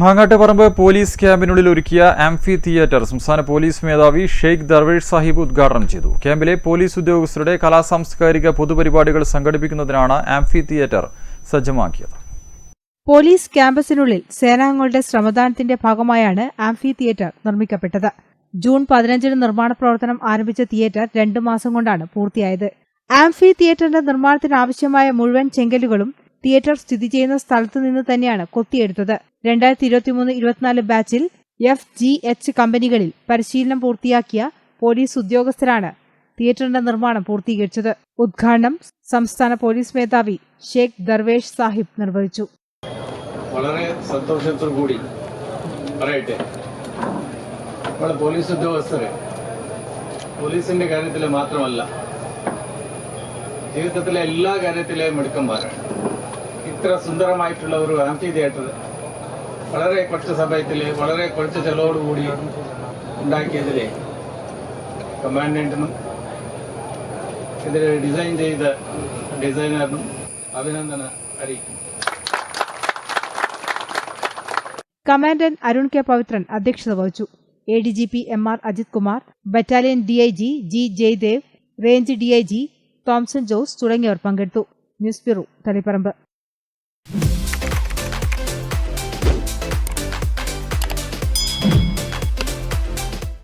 Mangattuparamba police ക്യാമ്പിനുള്ളിൽ ഒരുക്കിയ amphi theatre സംസ്ഥാന police മേധാവി ഷെയ്ഖ് ദർവേഷ് സാഹിബ് ഉദ്ഘാടനം ചെയ്തു. ക്യാമ്പിലെ പോലീസ് ഉദ്യോഗസ്ഥരുടെ കലാസാംസ്കാരിക പൊതുപരിപാടികൾ സംഘടിപ്പിക്കുന്നതിനാണ് ആംഫി തിയേറ്റർ സജ്ജമാക്കിയത്. പോലീസ് ക്യാമ്പസിനുള്ളിൽ സേനാംഗങ്ങളുടെ ശ്രമദാനത്തിന്റെ ഭാഗമായാണ് ആംഫി തിയേറ്റർ നിർമ്മിക്കപ്പെട്ടത്. ജൂൺ പതിനഞ്ചിന് നിർമ്മാണ പ്രവർത്തനം ആരംഭിച്ച തിയേറ്റർ രണ്ടു മാസം കൊണ്ടാണ് പൂർത്തിയായത്. ആംഫി തിയേറ്ററിന്റെ നിർമ്മാണത്തിന് ആവശ്യമായ മുഴുവൻ ചെങ്കലുകളും തിയേറ്റർ സ്ഥിതി ചെയ്യുന്ന സ്ഥലത്തു നിന്ന് തന്നെയാണ് കൊത്തിയെടുത്തത്. രണ്ടായിരത്തി ഇരുപത്തിമൂന്ന് ഇരുപത്തിനാല് ബാച്ചിൽ എഫ് ജി എച്ച് കമ്പനികളിൽ പരിശീലനം പൂർത്തിയാക്കിയ പോലീസ് ഉദ്യോഗസ്ഥരാണ് തിയേറ്ററിന്റെ നിർമ്മാണം പൂർത്തീകരിച്ചത്. ഉദ്ഘാടനം സംസ്ഥാന പോലീസ് മേധാവി ഷേഖ് ദർവേഷ് സാഹിബ് നിർവഹിച്ചു. വളരെ സന്തോഷത്തോടുകൂടി പറയട്ടെ. നമ്മുടെ പോലീസ് ഉദ്യോഗസ്ഥരെ പോലീസിന്റെ കാര്യത്തിൽ മാത്രമല്ല ജീവിതത്തിലെ എല്ലാ കാര്യത്തിലെയും മിടുക്കന്മാരാണ്. ഇത്ര സുന്ദരമായിട്ടുള്ള ഒരു ആംഫി തിയേറ്റർ വളരെ കുറച്ച് സമയത്തിൽ വളരെ കുറച്ച് ചെലവോടുകൂടി ഉണ്ടാക്കിയതിലെ കമാൻഡന്റിനും ഇതിൽ ഡിസൈൻ ചെയ്ത ഡിസൈനറിനും അഭിനന്ദന അറിയിക്കുന്നു. കമാൻഡന്റ് അരുൺ കെ പവിത്രൻ അധ്യക്ഷത വഹിച്ചു. A D G P M R Ajith Kumar battalion D I G G Jaidev range D I G Thomson Jose തുടങ്ങിയവർ പങ്കെടുത്തു. News bureau Taliparamba.